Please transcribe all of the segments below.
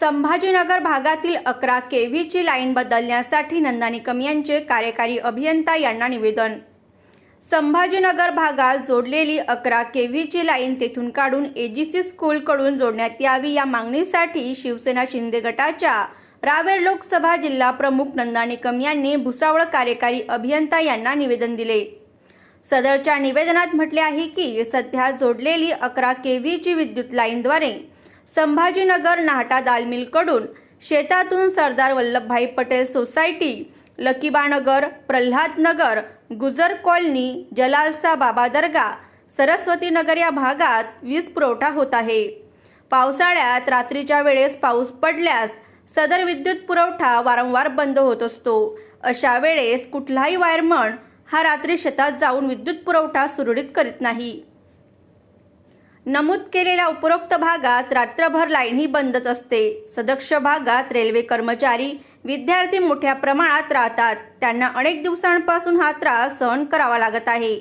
संभाजीनगर भागातील अकरा के व्हीची लाईन बदलण्यासाठी नंदा निकम यांचे कार्यकारी अभियंता यांना निवेदन. संभाजीनगर भागात जोडलेली अकरा के व्हीची लाईन तेथून काढून एजीसी स्कूलकडून जोडण्यात यावी या मागणीसाठी शिवसेना शिंदे गटाच्या रावेर लोकसभा जिल्हा प्रमुख नंदा निकम यांनी भुसावळ कार्यकारी अभियंता यांना निवेदन दिले. सदरच्या निवेदनात म्हटले आहे की सध्या जोडलेली अकरा के व्हीची विद्युत लाईनद्वारे संभाजीनगर नाहटा दालमिलकडून शेतातून सरदार वल्लभभाई पटेल सोसायटी लकीबानगर प्रल्हादनगर गुजर कॉलनी जलालसा बाबा दर्गा सरस्वती नगर या भागात वीज पुरवठा होत आहे. पावसाळ्यात रात्रीच्या वेळेस पाऊस पडल्यास सदर विद्युत पुरवठा वारंवार बंद होत असतो. अशा वेळेस कुठलाही वायरमन हा रात्री शेतात जाऊन विद्युत पुरवठा सुरळीत करीत नाही. नमूद केलेल्या उपरोक्त भागात रात्रभर लाईनही बंदच असते. सदक्ष भागात रेल्वे कर्मचारी विद्यार्थी मोठ्या प्रमाणात राहतात. त्यांना अनेक दिवसांपासून हा त्रास सहन करावा लागत आहे.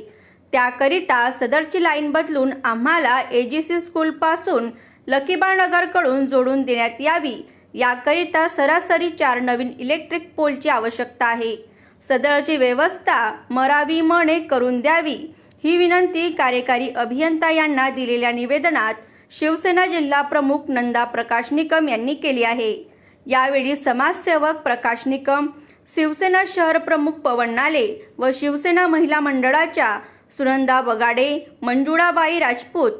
त्याकरिता सदरची लाईन बदलून आम्हाला ए जी सी स्कूलपासून लकीबानगरकडून जोडून देण्यात यावी. याकरिता सरासरी चार नवीन इलेक्ट्रिक पोलची आवश्यकता आहे. सदरची व्यवस्था मरावी मने करून द्यावी. ही विनंती कार्यकारी अभियंता यांना दिलेल्या निवेदनात शिवसेना जिल्हा प्रमुख नंदा प्रकाश निकम यांनी केली आहे. यावेळी समाजसेवक प्रकाश निकम शिवसेना शहर प्रमुख पवन नाले व शिवसेना महिला मंडळाच्या सुनंदा बगाडे मंजुळाबाई राजपूत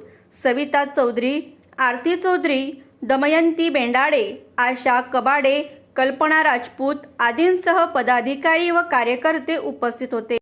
सविता चौधरी आरती चौधरी दमयंती बेंडाडे आशा कबाडे कल्पना राजपूत आदींसह पदाधिकारी व कार्यकर्ते उपस्थित होते.